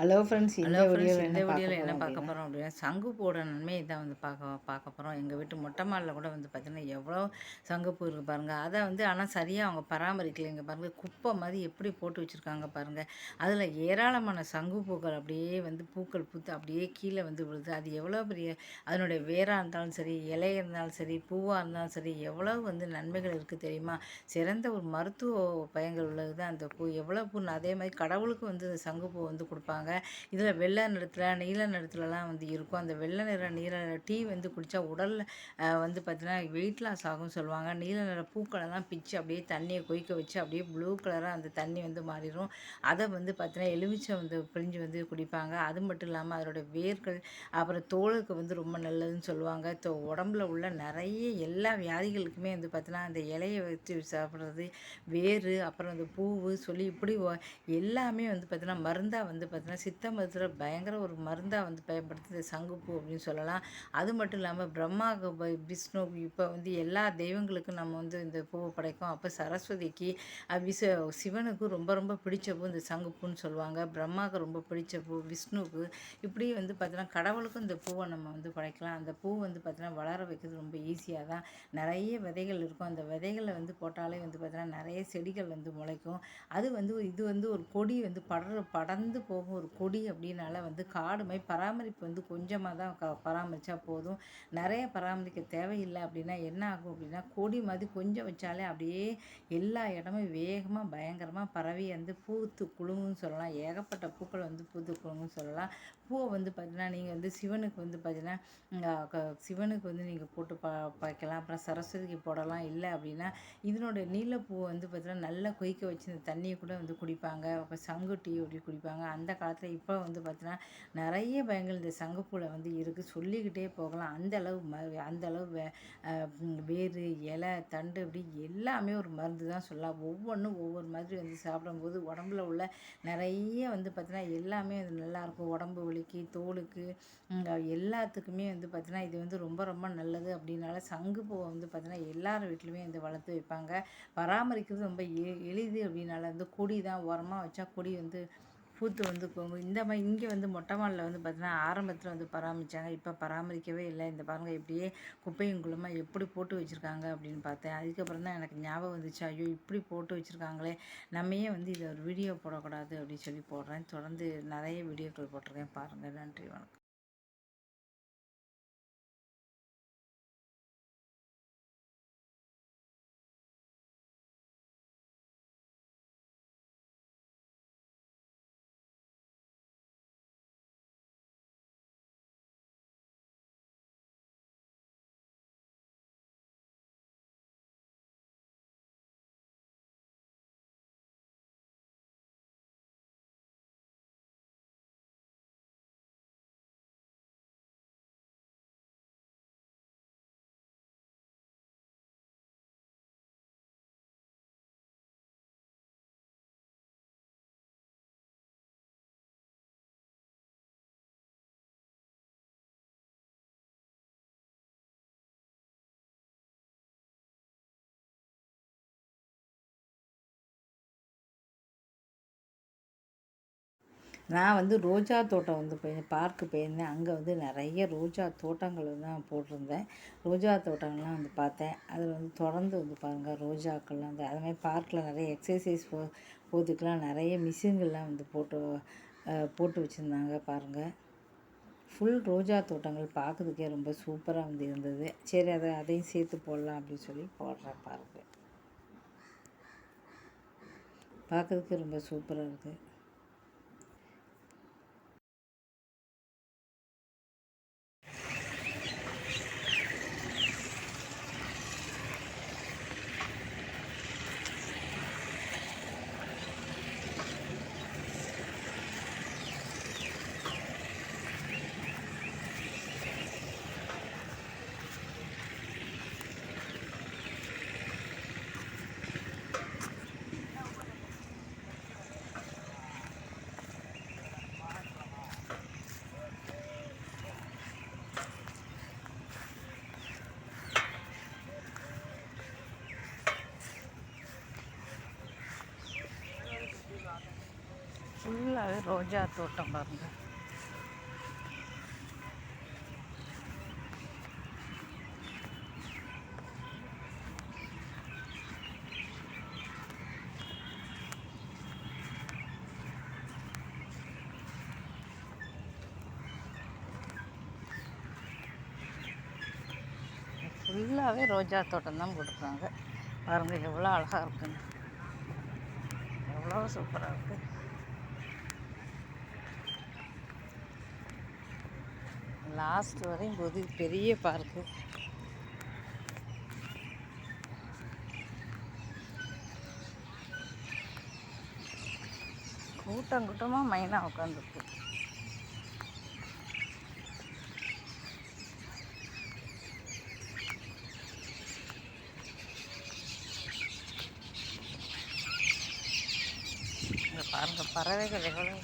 Hello friends hello friends இந்த வீடியோவில் என்ன பார்க்க போகிறோம் அப்படின்னா சங்குப்பூவோட நன்மையை தான் வந்து பார்க்க பார்க்க போகிறோம் எங்கள் வீட்டு மொட்டை மாடியில் கூட வந்து பார்த்திங்கன்னா எவ்வளோ சங்குப்பூ இருக்குது பாருங்கள் அதை வந்து ஆனால் சரியாக அவங்க பராமரிக்கலைங்க பாருங்கள் குப்பை மாதிரி எப்படி போட்டு வச்சுருக்காங்க பாருங்கள் அதில் ஏராளமான சங்குப்பூக்கள் அப்படியே வந்து பூக்கள் பூத்து அப்படியே கீழே வந்து விழுது. அது எவ்வளோ பெரிய அதனுடைய வேராக இருந்தாலும் சரி இலையாக இருந்தாலும் சரி பூவாக இருந்தாலும் சரி எவ்வளோ வந்து நன்மைகள் இருக்குது தெரியுமா? சிறந்த ஒரு மருத்துவ பயன்கள் உள்ளது தான் அந்த பூ. எவ்வளோ பூ அதே மாதிரி கடவுளுக்கு வந்து இந்த சங்குப்பூ வந்து கொடுப்பாங்க. இதில் வெள்ளை நிறத்தில் நீல நிறத்துலலாம் வந்து இருக்கும். அந்த வெள்ளை நிற நீல நிற டீ வந்து குடித்தா உடலில் வந்து பார்த்திங்கன்னா வெயிட் லாஸ் ஆகும்னு சொல்லுவாங்க. நீல நிற பூக்களெல்லாம் பிச்சு அப்படியே தண்ணியை கொதிக்க வச்சு அப்படியே ப்ளூ கலராக அந்த தண்ணி வந்து மாறிடும். அதை வந்து பார்த்தீங்கன்னா எலுமிச்சை வந்து பிழிஞ்சு வந்து குடிப்பாங்க. அது மட்டும் இல்லாமல் அதோட வேர்கள் அப்புறம் தோலுக்கு வந்து ரொம்ப நல்லதுன்னு சொல்லுவாங்க. தோ உடம்புல உள்ள நிறைய எல்லா வியாதிகளுக்குமே வந்து பார்த்தீங்கன்னா அந்த இலையை வச்சு சாப்பிட்றது வேர் அப்புறம் அந்த பூவு சொல்லி இப்படி எல்லாமே வந்து பார்த்தீங்கன்னா மருந்தாக வந்து பார்த்தீங்கன்னா சித்த மருத்துவ பயங்கர ஒரு மருந்தாக வந்து பயன்படுத்துது சங்குப்பூ அப்படின்னு சொல்லலாம். அது மட்டும் இல்லாமல் பிரம்மா விஷ்ணு இப்போ வந்து எல்லா தெய்வங்களுக்கும் நம்ம வந்து இந்த பூவை படைக்கும். அப்போ சரஸ்வதிக்கு விச சிவனுக்கு ரொம்ப ரொம்ப பிடிச்ச பூ இந்த சங்குப்பூன்னு சொல்லுவாங்க. பிரம்மாவுக்கு ரொம்ப பிடிச்ச பூ விஷ்ணுவுக்கு இப்படி வந்து பார்த்தீங்கன்னா கடவுளுக்கும் இந்த பூவை நம்ம வந்து படைக்கலாம். அந்த பூ வந்து பார்த்தீங்கன்னா வளர வைக்கிறது ரொம்ப ஈஸியாக தான். நிறைய விதைகள் இருக்கும். அந்த விதைகளை வந்து போட்டாலே வந்து பார்த்தீங்கன்னா நிறைய செடிகள் வந்து முளைக்கும். அது வந்து இது வந்து ஒரு கொடி வந்து படர படர்ந்து போகும் ஒரு கொடி அப்படின்னால வந்து காடு மாதிரி பராமரிப்பு வந்து கொஞ்சமாக தான் க பராமரித்தா போதும். நிறைய பராமரிக்க தேவையில்லை அப்படின்னா என்ன ஆகும் அப்படின்னா கொடி மாதிரி கொஞ்சம் வச்சாலே அப்படியே எல்லா இடமும் வேகமாக பயங்கரமாக பரவி வந்து பூத்து குலுங்குன்னு சொல்லலாம். ஏகப்பட்ட பூக்கள் வந்து பூத்து குலுங்குன்னு சொல்லலாம். பூவை வந்து பார்த்தீங்கன்னா நீங்கள் வந்து சிவனுக்கு வந்து பார்த்தீங்கன்னா க- சிவனுக்கு வந்து நீங்கள் போட்டு ப பார்க்கலாம் அப்புறம் சரஸ்வதிக்கு போடலாம். இல்லை அப்படின்னா இதனுடைய நீலப்பூவை வந்து பார்த்தீங்கன்னா நல்லா கொதிக்க வச்சு இந்த தண்ணியை கூட வந்து குடிப்பாங்க. அப்புறம் சங்கு டீ அப்படி குடிப்பாங்க. அந்த காலத்தில் இப்போ வந்து பார்த்தீங்கன்னா நிறைய பயங்கள் இந்த சங்குப்பூவில் வந்து இருக்குது சொல்லிக்கிட்டே போகலாம். அந்த அளவு ம அந்த அளவு வே வேர் இலை தண்டு அப்படி எல்லாமே ஒரு மருந்து தான் சொல்லலாம். ஒவ்வொன்றும் ஒவ்வொரு மாதிரி வந்து சாப்பிடும்போது உடம்புல உள்ள நிறைய வந்து பார்த்தீங்கன்னா எல்லாமே அது நல்லாயிருக்கும் உடம்பு வலிக்கு தோலுக்கு எல்லாத்துக்குமே வந்து பார்த்தீங்கன்னா இது வந்து ரொம்ப ரொம்ப நல்லது அப்படின்னால சங்குப்பூவை வந்து பார்த்தீங்கன்னா எல்லார் வீட்லையுமே வந்து வளர்த்து வைப்பாங்க. பராமரிக்கிறது ரொம்ப எ எளிது அப்படின்னால வந்து கொடி தான் உரமாக வச்சா கொடி வந்து பூத்து வந்து போகும். இந்த மாதிரி இங்கே வந்து மொட்டை மாலில் வந்து பார்த்தீங்கன்னா ஆரம்பத்தில் வந்து பராமரித்தாங்க இப்போ பராமரிக்கவே இல்லை. இந்த பாருங்க இப்படியே குப்பையும் குளமாக எப்படி போட்டு வச்சுருக்காங்க அப்படின்னு பார்த்தேன். அதுக்கப்புறம் தான் எனக்கு ஞாபகம் வந்துச்சு. ஐயோ இப்படி போட்டு வச்சுருக்காங்களே. நம்ம ஏன் வந்து இதை ஒரு வீடியோ போடக்கூடாது அப்படின்னு சொல்லி போடுறேன். தொடர்ந்து நிறைய வீடியோக்கள் போட்டிருக்கேன். பாருங்கள் நன்றி. வணக்கம். நான் வந்து ரோஜா தோட்டம் வந்து போய் பார்க்கு போயிருந்தேன். அங்கே வந்து நிறைய ரோஜா தோட்டங்கள் தான் போட்டிருந்தேன். ரோஜா தோட்டங்கள்லாம் வந்து பார்த்தேன். அதில் வந்து தொடர்ந்து வந்து பாருங்கள் ரோஜாக்கள்லாம் வந்து அதுமாதிரி பார்க்கில் நிறைய எக்ஸசைஸ் போ போகிறதுக்கெலாம் நிறைய மிஷின்கள்லாம் வந்து போட்டு போட்டு வச்சுருந்தாங்க பாருங்கள் ஃபுல் ரோஜா தோட்டங்கள் பார்க்கறதுக்கே ரொம்ப சூப்பராக வந்து இருந்தது. சரி அதை அதையும் சேர்த்து போடலாம் அப்படின்னு சொல்லி போடுறேன் பாருங்கள் பார்க்கறதுக்கு ரொம்ப சூப்பராக இருக்குது ஃபுல்லாகவே ரோஜா தோட்டம் பாருங்க. ஃபுல்லாகவே ரோஜா தோட்டம் தான் கொடுக்குறாங்க. பாருங்கள் எவ்வளோ அழகாக இருக்குன்னு. எவ்வளோ சூப்பராக இருக்குது லாஸ்ட் வரையும் போது பெரிய பார்க்கு கூட்டம் கூட்டமாக மைனாக உட்காந்துருக்கு. இங்க பாருங்க பறவைகள் எவ்வளோ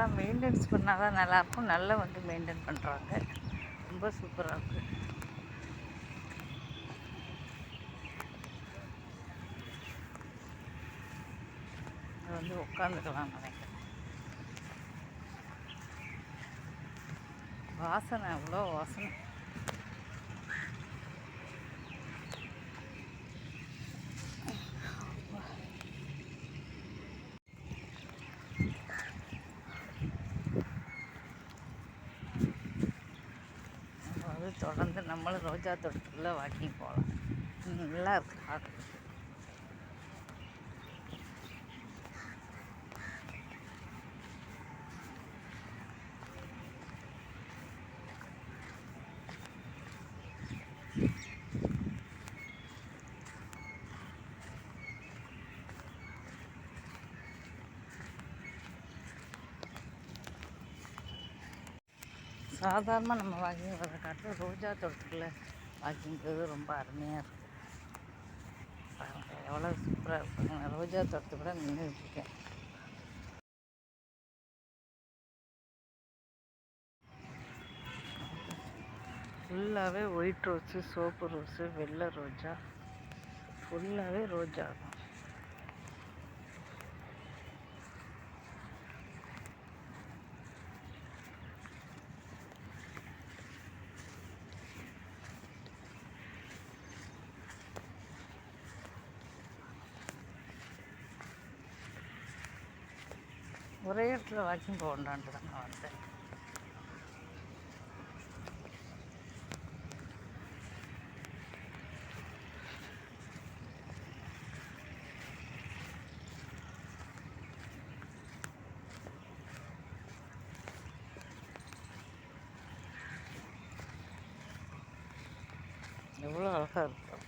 நல்லா மெயின்டெனன்ஸ் பண்ணால் தான் நல்லாயிருக்கும். நல்லா வந்து மெயின்டைன் பண்ணுறாங்க ரொம்ப சூப்பராக இருக்குது வந்து உட்காந்துக்கலாம் நினைக்கிறேன். வாசனை அவ்வளோ வாசனை நம்ம வந்து தொடர்ந்து நம்மளும் ரோஜா தோட்டத்துக்குள்ளே வாக்கிங் போகலாம். நல்லா இருக்கு. சாதாரணமாக நம்ம வாக்கிங் வர காட்டில் ரோஜா தோட்டத்துக்குள்ளே வாக்கிங் போகிறது ரொம்ப அருமையாக இருக்கும். பாருங்கள் எவ்வளோ சூப்பராக இருக்கும் நான் ரோஜா தோட்டத்துக்குள்ள நின்றுட்டு இருக்கேன் ஃபுல்லாகவே ஒயிட் ரோஸு சோப்பு ரோஸு வெள்ளை ரோஜா. ஃபுல்லாகவே ரோஜா தான். ஒரே இடத்துல வாக்கிங் போகண்டான்ட்டு தான் நான் வந்தேன். எவ்வளோ அழகாக இருக்கும்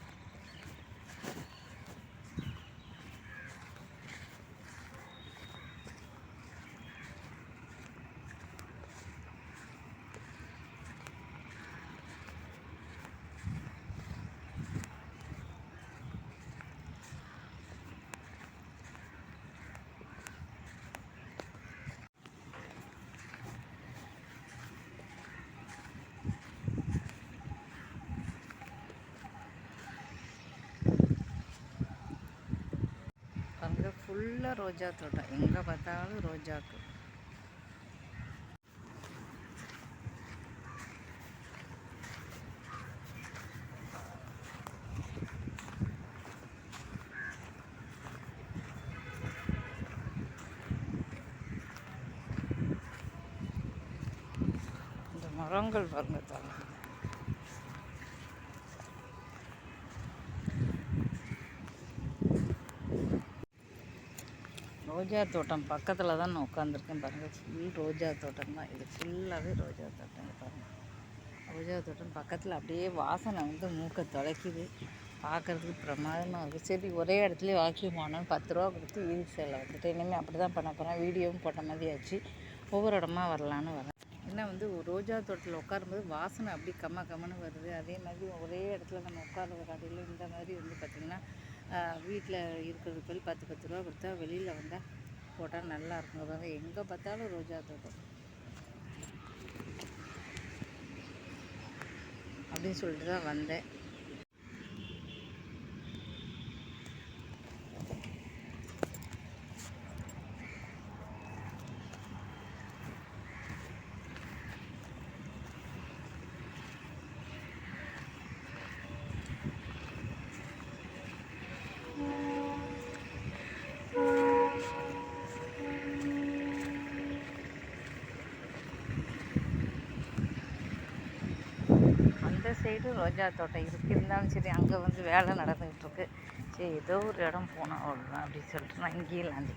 அங்கே ஃபுல்லாக ரோஜா தோட்டம் எங்கே பார்த்தாலும் ரோஜாக்கு இந்த மரங்கள் பாருங்க தரேன் ரோஜா தோட்டம் பக்கத்தில் தான் நான் உட்காந்துருக்கேன் பாருங்கள் ஃபுல் ரோஜா தோட்டம் தான் இது. ஃபுல்லாகவே ரோஜா தோட்டம் பாருங்கள் ரோஜா தோட்டம் பக்கத்தில் அப்படியே வாசனை வந்து மூக்கை தொலைக்குது. பார்க்குறதுக்கு பிரமாதமாக இருக்குது சரி ஒரே இடத்துல வாக்கியம் போனோம் பத்து ரூபா கொடுத்து ஈஸியில் சேலை வந்துட்டு இனிமேல் அப்படி தான் பண்ண போகிறேன் வீடியோவும் போட்ட மாதிரி ஆச்சு. ஒவ்வொரு இடமா வரலான்னு வரேன். ஏன்னா வந்து ரோஜா தோட்டத்தில் உட்காரும்போது வாசனை அப்படி கம்ம கம்மன்னு வருது. அதே மாதிரி ஒரே இடத்துல நம்ம உட்கார்ற கடையில் இந்த மாதிரி வந்து பார்த்திங்கன்னா வீட்டில் இருக்கிறது போய் பத்து பத்து ரூபா கொடுத்தா வெளியில் வந்தால் போட்டால் நல்லா இருக்கும். எங்கே பார்த்தாலும் ரோஜா தோட்டம். அப்படின்னு சொல்லிட்டு தான் வந்தேன் அந்த சைடு ரோஜா தோட்டம் இருக்குது இருந்தாலும் சரி அங்கே வந்து வேலை நடந்துக்கிட்டு இருக்கு. சரி ஏதோ ஒரு இடம் போனோம் அவ்வளோதான் அப்படின்னு சொல்லிட்டு நான் இங்கேயே லாந்தி